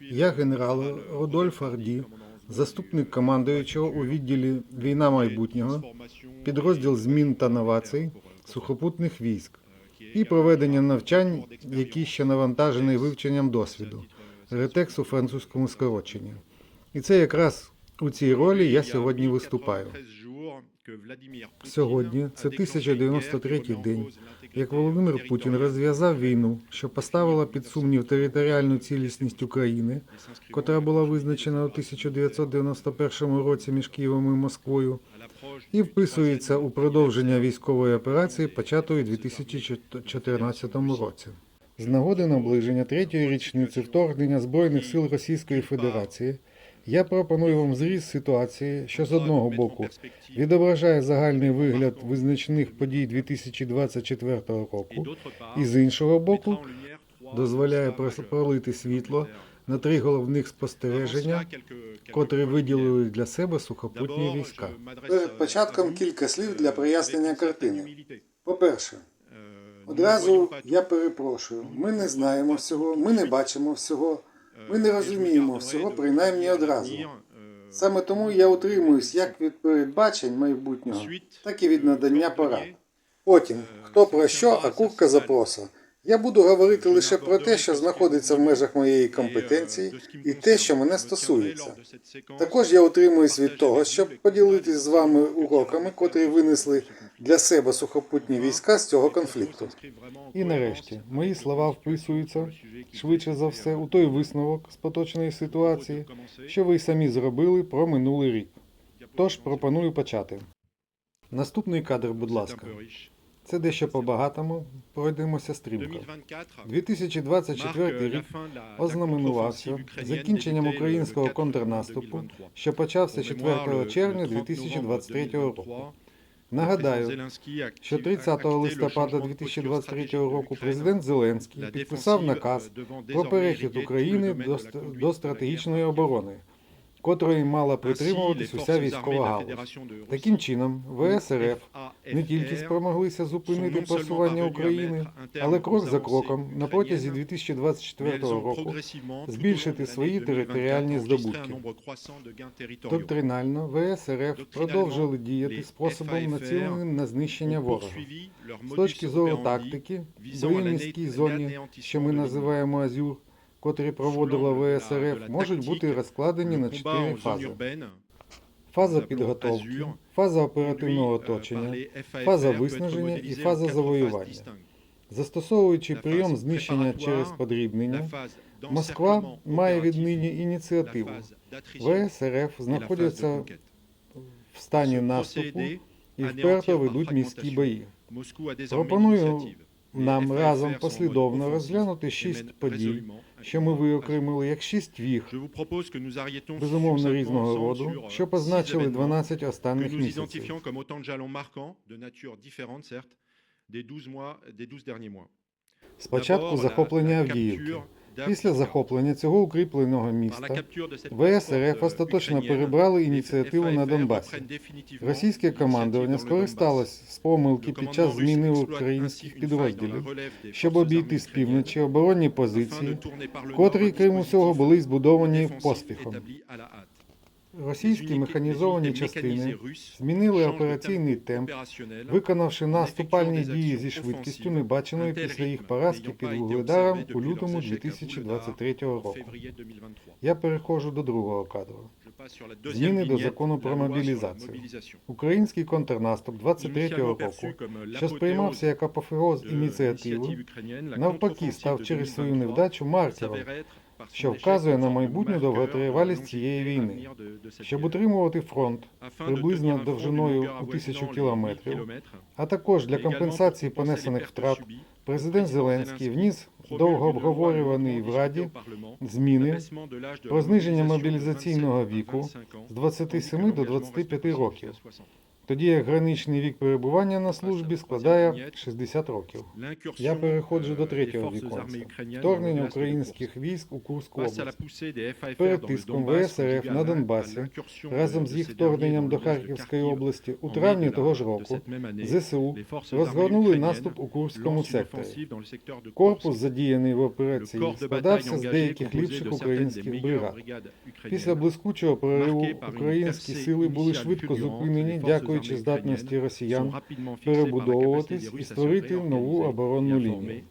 Я генерал Рудольф Арді, заступник командуючого у відділі Війна майбутнього, підрозділ змін та новацій сухопутних військ і проведення навчань, які ще навантажені вивченням досвіду, ретекс у французькому скороченні. І це якраз у цій ролі я сьогодні виступаю. Сьогодні це 1093 день, як Володимир Путін розв'язав війну, що поставила під сумнів територіальну цілісність України, котра була визначена у 1991 році між Києвом і Москвою, і вписується у продовження військової операції, початої у 2014 році. З нагоди наближення третьої річниці вторгнення Збройних сил Російської Федерації я пропоную вам зріз ситуації, що з одного боку відображає загальний вигляд визначних подій 2024 року, і з іншого боку дозволяє пролити світло на три головних спостереження, котрі виділили для себе сухопутні війська. Перед початком кілька слів для прояснення картини. По-перше, одразу я перепрошую, ми не знаємо всього, ми не бачимо всього, ми не розуміємо всього, принаймні одразу. Саме тому я утримуюсь як від передбачень майбутнього, так і від надання порад. Потім, хто про що, а курка запроса. Я буду говорити лише про те, що знаходиться в межах моєї компетенції, і те, що мене стосується. Також я утримуюсь від того, щоб поділитись з вами уроками, котрі винесли для себе сухопутні війська з цього конфлікту. І нарешті мої слова вписуються швидше за все у той висновок з поточної ситуації, що ви самі зробили про минулий рік. Тож пропоную почати. Наступний кадр, будь ласка. Це дещо по-багатому. Пройдемося стрімко. 2024 рік ознаменувався закінченням українського контрнаступу, що почався 4 червня 2023 року. Нагадаю, що 30 листопада 2023 року президент Зеленський підписав наказ про перехід України до, ст- до стратегічної оборони, котрої мала притримуватись уся військова галузь. Таким чином, ВС РФ не тільки спромоглися зупинити просування України, але крок за кроком на протязі 2024 року збільшити свої територіальні здобутки. Доктринально ВС РФ продовжили діяти способом націленим на знищення ворога. З точки зору тактики, в міській зоні, що ми називаємо Азюр, котрі проводила ВС РФ, можуть бути розкладені на чотири фази. Фаза підготовки, фаза оперативного оточення, фаза виснаження і фаза завоювання. Застосовуючи прийом знищення через подрібнення, Москва має віднині ініціативу. ВС РФ знаходяться в стані наступу і вперто ведуть міські бої. Пропоную нам разом послідовно розглянути шість подій, що ми виокремили як шість віг, безумовно різного роду, що позначили 12 останніх місяців. comme autant de jalons marquants, de nature différente certes, des 12 mois, des 12 derniers mois. Спочатку захоплення Авдіївки. Після захоплення цього укріпленого міста ВСРФ остаточно перебрали ініціативу на Донбасі. Російське командування скористалось з помилки під час зміни українських підрозділів, щоб обійти з півночі оборонні позиції, котрі, крім усього, були збудовані поспіхом. Російські механізовані частини змінили операційний темп, виконавши наступальні дії зі швидкістю, небаченою після їх поразки під Вугледаром у лютому 2023 року. Я переходжу до другого кадру. Зміни до закону про мобілізацію. Український контрнаступ 23-го року, що сприймався як апофеоз ініціативи, навпаки став через свою невдачу маркером, що вказує на майбутню довготривалість цієї війни. Щоб утримувати фронт приблизно довжиною у тисячу кілометрів, а також для компенсації понесених втрат, президент Зеленський вніс довго обговорюваний в Раді зміни про зниження мобілізаційного віку з 27 до 25 років. Тоді як граничний вік перебування на службі складає 60 років. Я переходжу до третього віконця. Вторгнення українських військ у Курську область. Перед тиском ВСРФ на Донбасі разом з їх вторгненням до Харківської області у травні того ж року ЗСУ розгорнули наступ у Курському секторі. Корпус, задіяний в операції, складався з деяких ліпших українських бригад. Після блискучого прориву українські сили були швидко зупинені, дякуючи здатності росіян перебудовуватись і створити нову оборонну лінію.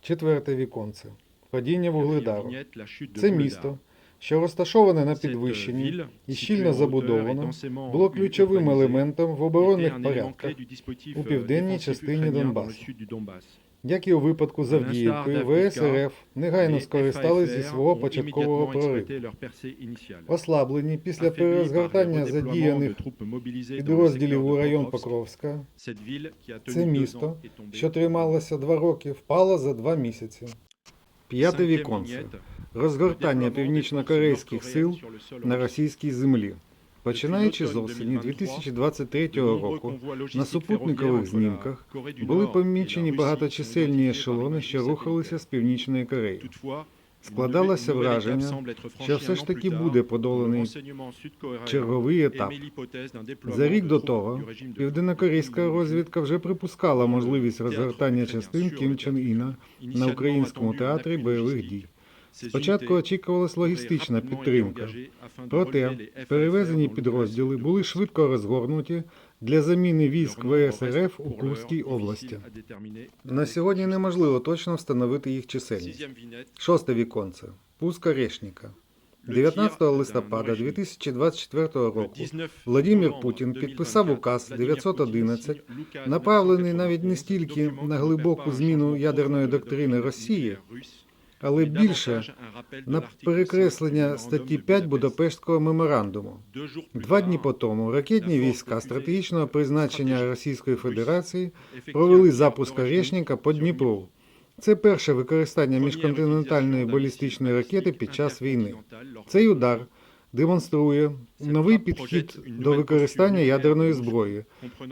Четверте віконце. Падіння Вугледару. Це місто, що розташоване на підвищенні і щільно забудовано, було ключовим елементом в оборонних порядках у південній частині Донбасу. Як і у випадку з Авдіївкою, ВСРФ негайно скористались зі свого початкового прориву. Ослаблені після перерозгортання задіяних підрозділів у район Покровська, Це місто, що трималося два роки, впало за два місяці. П'яте віконце. Розгортання північнокорейських сил на російській землі. Починаючи з осені 2023 року, на супутникових знімках були помічені багаточисельні ешелони, що рухалися з Північної Кореї. Складалося враження, що все ж таки буде подоланий Черговий етап. За рік до того південнокорейська розвідка вже припускала можливість розгортання частин Кім Чен Іна на українському театрі бойових дій. Спочатку очікувалась логістична підтримка, проте перевезені підрозділи були швидко розгорнуті для заміни військ ВСРФ у Курській області. На сьогодні неможливо точно встановити їх чисельність. Шосте віконце. Пуск Орешника. 19 листопада 2024 року Владимир Путін підписав указ 911, направлений навіть не стільки на глибоку зміну ядерної доктрини Росії, але більше на перекреслення статті 5 Будапештського меморандуму. Два дні по тому ракетні війська стратегічного призначення Російської Федерації провели запуск Орешника по Дніпру. Це перше використання міжконтинентальної балістичної ракети під час війни. Цей удар демонструє новий підхід до використання ядерної зброї,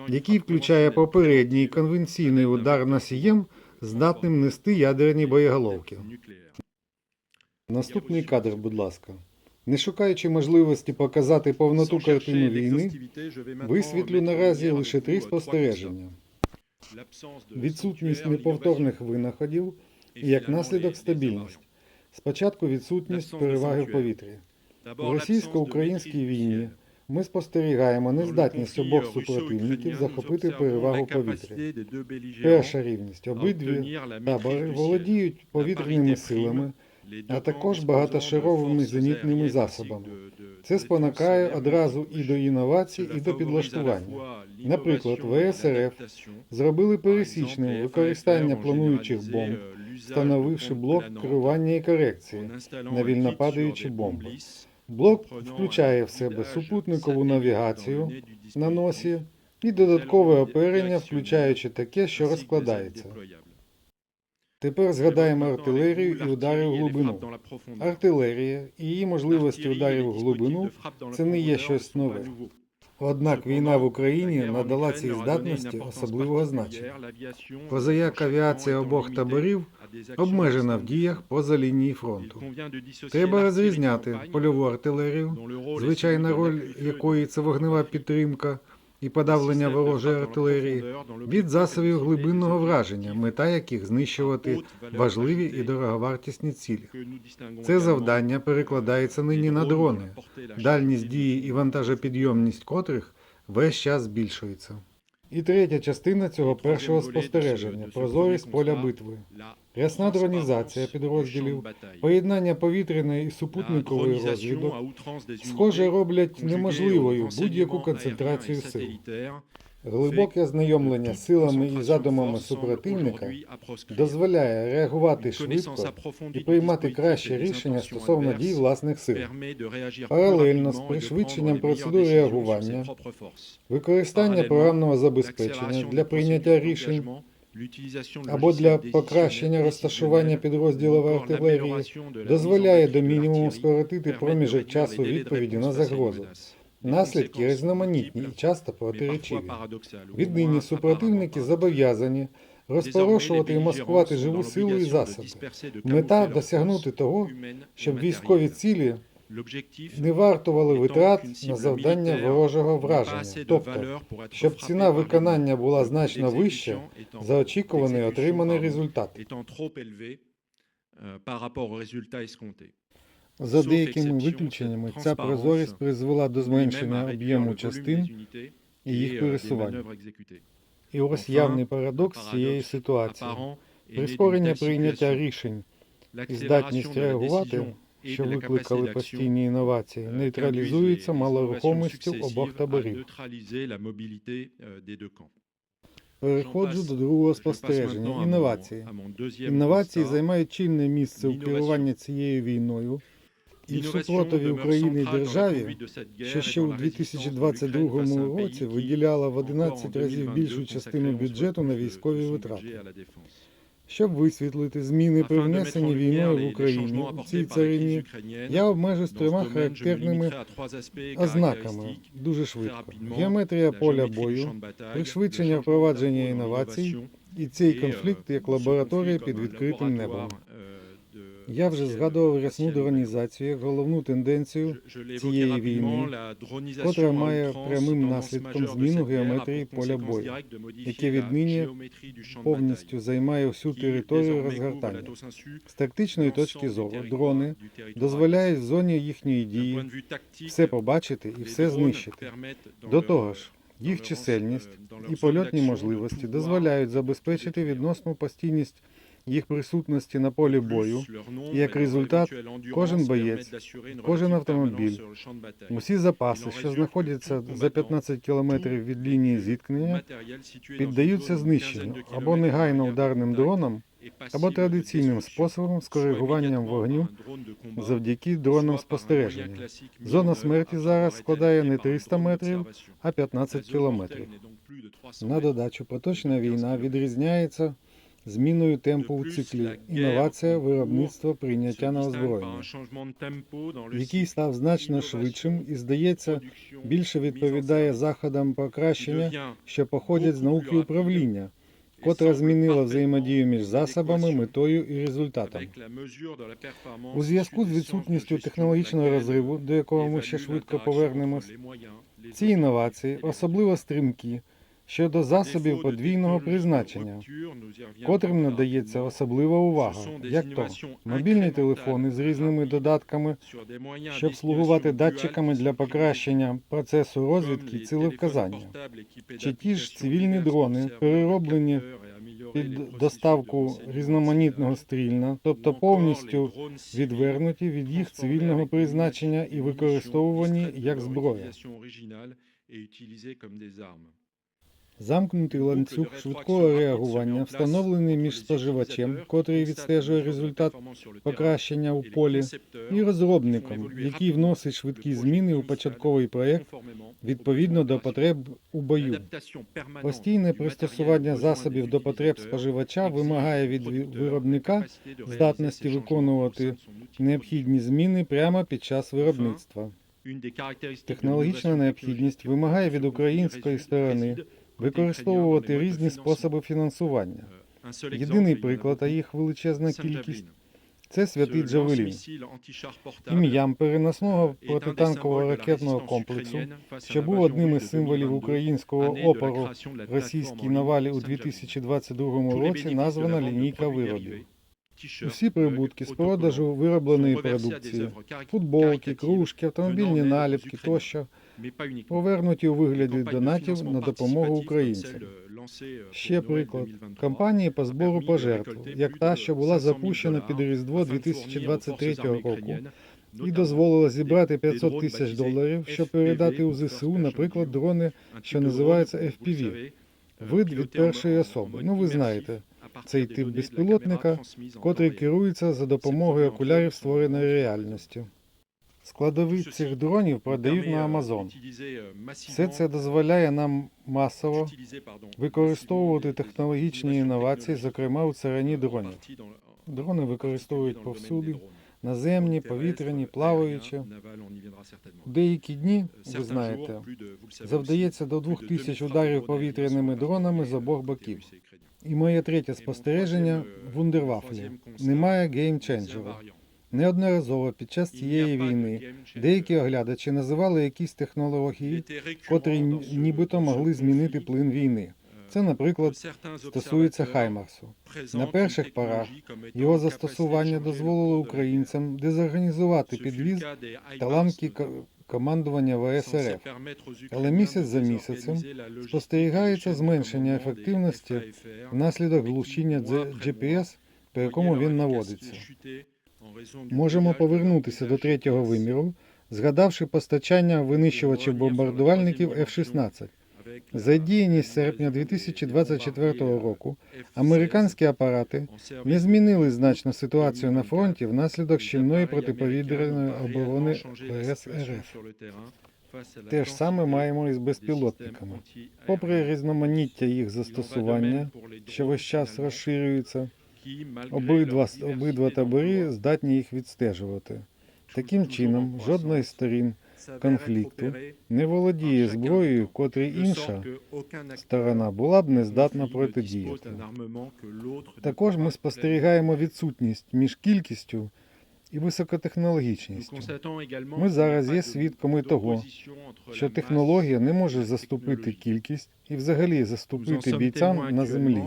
який включає попередній конвенційний удар носієм, здатним нести ядерні боєголовки. Наступний кадр, будь ласка. Не шукаючи можливості показати повноту картини війни, висвітлю наразі лише три спостереження: відсутність неповторних винаходів і як наслідок стабільність. Спочатку відсутність переваги в повітрі. У російсько-українській війні ми спостерігаємо нездатність обох супротивників захопити перевагу в повітрі. Перша рівність обидві табори володіють повітряними силами, а також багатошаровими зенітними засобами. Це спонукає одразу і до інновацій, і до підлаштування. Наприклад, ВСРФ зробили пересічним використання плануючих бомб, встановивши блок керування і корекції на вільнопадаючі бомби. Блок включає в себе супутникову навігацію на носі і додаткове оперення, включаючи таке, що розкладається. Тепер згадаємо артилерію і удари в глибину. Артилерія і її можливості ударів в глибину це не є щось нове. Однак війна в Україні надала цій здатності особливого значення. Позаяк авіація обох таборів обмежена в діях поза лінії фронту. Треба розрізняти польову артилерію, звичайна роль якої це вогнева підтримка і подавлення ворожої артилерії, від засобів глибинного враження, мета яких знищувати важливі і дороговартісні цілі. Це завдання перекладається нині на дрони, дальність дії і вантажопідйомність котрих весь час збільшується. І третя частина цього першого спостереження прозорість поля битви. Рясна дронізація підрозділів, поєднання повітряної і супутникової розвідок, схоже, роблять неможливою будь-яку концентрацію сил. Глибоке знайомлення з силами і задумами супротивника дозволяє реагувати швидко і приймати кращі рішення стосовно дій власних сил. Паралельно з пришвидшенням процедури реагування, Використання програмного забезпечення для прийняття рішень або для покращення розташування підрозділів артилерії дозволяє до мінімуму скоротити проміжок часу відповіді на загрозу. Наслідки різноманітні і часто протиречиві. Віднині супротивники зобов'язані розпорошувати і маскувати живу силу і засоби. Мета досягнути того, щоб військові цілі не вартували витрат на завдання ворожого враження, тобто, щоб ціна виконання була значно вища за очікуваний отриманий результат. За деякими виключеннями, ця прозорість призвела до зменшення об'єму частин і їх пересування. І ось явний парадокс цієї ситуації. Прискорення прийняття рішень і здатність реагувати, що викликали постійні інновації, нейтралізується малорухомістю обох таборів. Переходжу до другого спостереження інновації. Інновації займають чинне місце у керуванні цією війною, і в супротиві України державі, що ще у 2022 році виділяла в 11 разів більшу частину бюджету на військові витрати. Щоб висвітлити зміни, привнесені війною в Україні у цій царині, я обмежусь трьома характерними ознаками дуже швидко: геометрія поля бою, пришвидшення впровадження інновацій і цей конфлікт як лабораторія під відкритим небом. Я вже згадував рясну дронізацію як головну тенденцію цієї війни, котра має прямим наслідком зміну геометрії поля бою, яке віднині повністю займає всю територію розгортання. З тактичної точки зору дрони дозволяють в зоні їхньої дії все побачити і все знищити. До того ж, їх чисельність і польотні можливості дозволяють забезпечити відносну постійність їх присутності на полі бою, і як результат кожен боєць, кожен автомобіль, усі запаси, що знаходяться за 15 кілометрів від лінії зіткнення, піддаються знищенню або негайно ударним дронам, або традиційним способом з коригуванням вогню завдяки дронам спостереження. Зона смерті зараз складає не 300 метрів, а 15 кілометрів. На додачу, поточна війна відрізняється зміною темпу у циклі, інновація, виробництво, прийняття на озброєння, який став значно швидшим і, здається, більше відповідає заходам покращення, що походять з науки управління, котра змінила взаємодію між засобами, метою і результатом. У зв'язку з відсутністю технологічного розриву, до якого ми ще швидко повернемось, ці інновації особливо стрімкі щодо засобів подвійного призначення, котрим надається особлива увага, як то мобільні телефони з різними додатками, щоб слугувати датчиками для покращення процесу розвідки цілевказання, чи ті ж цивільні дрони, перероблені під доставку різноманітного стрільна, тобто повністю відвернуті від їх цивільного призначення і використовувані як зброя. Замкнутий ланцюг швидкого реагування, встановлений між споживачем, котрий відстежує результат покращення у полі, і розробником, який вносить швидкі зміни у початковий проєкт відповідно до потреб у бою. Постійне пристосування засобів до потреб споживача вимагає від виробника здатності виконувати необхідні зміни прямо під час виробництва. Технологічна необхідність вимагає від української сторони використовувати різні способи фінансування. Єдиний приклад, а їх величезна кількість це святий Джавелін. Ім'ям переносного протитанкового ракетного комплексу, що був одним із символів українського опору російській навалі у 2022 році, названа лінійка виробів. Усі прибутки з продажу виробленої продукції, футболки, кружки, автомобільні наліпки тощо повернуті у вигляді донатів на допомогу українцям. Ще приклад. кампанії по збору пожертв, як та, що була запущена під Різдво 2023 року, і дозволила зібрати 500 тисяч доларів, щоб передати у ЗСУ, наприклад, дрони, що називаються FPV, вид від першої особи. Ну ви знаєте, цей тип безпілотника, котрий керується за допомогою окулярів створеної реальністю. Складові цих дронів продають на Amazon. Все це дозволяє нам масово використовувати технологічні інновації, зокрема у царині дронів. Дрони використовують повсюди, наземні, повітряні, плаваючі. У деякі дні, ви знаєте, завдається до двох тисяч ударів повітряними дронами з обох боків. І моє третє спостереження Вундервафлі. Немає геймченджера. Неодноразово під час цієї війни деякі оглядачі називали якісь технології, котрі нібито могли змінити плин війни. Це, наприклад, стосується Хаймарсу. На перших порах його застосування дозволило українцям дезорганізувати підвіз та ламки командування ВС РФ. Але місяць за місяцем спостерігається зменшення ефективності внаслідок глушіння GPS, по якому він наводиться. Можемо повернутися до третього виміру, згадавши постачання винищувачів бомбардувальників F-16. Задіяні з серпня 2024 року американські апарати не змінили значно ситуацію на фронті внаслідок щільної протиповітряної оборони ВС РФ. Те ж саме маємо і з безпілотниками. Попри різноманіття їх застосування, що весь час розширюється, обидва, обидва табори здатні їх відстежувати. Таким чином, жодна із сторін конфлікту не володіє зброєю, котрій інша сторона була б не здатна протидіяти. Також ми спостерігаємо відсутність між кількістю і високотехнологічністю. Ми зараз є свідками того, Що технологія не може заступити кількість і взагалі заступити бійцям на землі.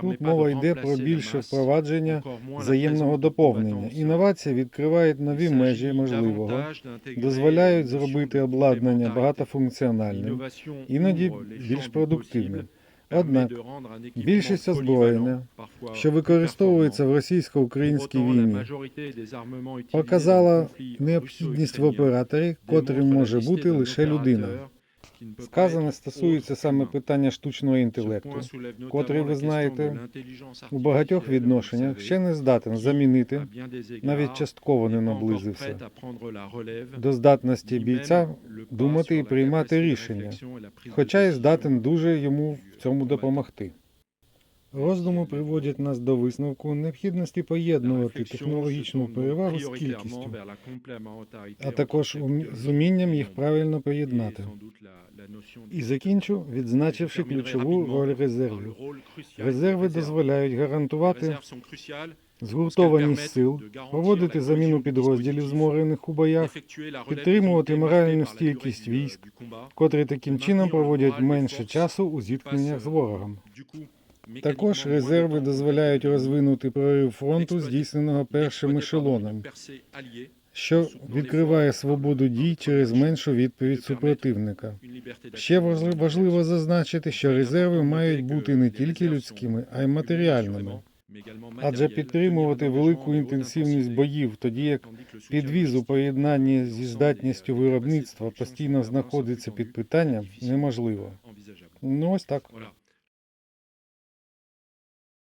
Тут мова йде про більше впровадження взаємного доповнення. Інновації відкривають нові межі можливого, дозволяють зробити обладнання багатофункціональним, іноді більш продуктивним. Однак більшість озброєння, що використовується в російсько-українській війні, показала необхідність в операторі, котрим може бути лише людина. Сказане стосується саме питання штучного інтелекту, котрий, ви знаєте, у багатьох відношеннях ще не здатен замінити, навіть частково не наблизився до здатності бійця думати і приймати рішення, хоча й здатен дуже йому в цьому допомогти. Роздуми приводять нас до висновку необхідності поєднувати технологічну перевагу з кількістю, а також з умінням їх правильно поєднати. І закінчу, відзначивши ключову роль резервів. Резерви дозволяють гарантувати згуртованість сил, проводити заміну підрозділів, зморених у боях, підтримувати моральну стійкість військ, котрі таким чином проводять менше часу у зіткненнях з ворогом. Також резерви дозволяють розвинути прорив фронту, здійсненого першим ешелоном, що відкриває свободу дій через меншу відповідь супротивника. Ще важли- важливо зазначити, що резерви мають бути не тільки людськими, а й матеріальними. Адже підтримувати велику інтенсивність боїв, тоді як підвіз у поєднанні зі здатністю виробництва постійно знаходиться під питанням, неможливо. Ну ось так.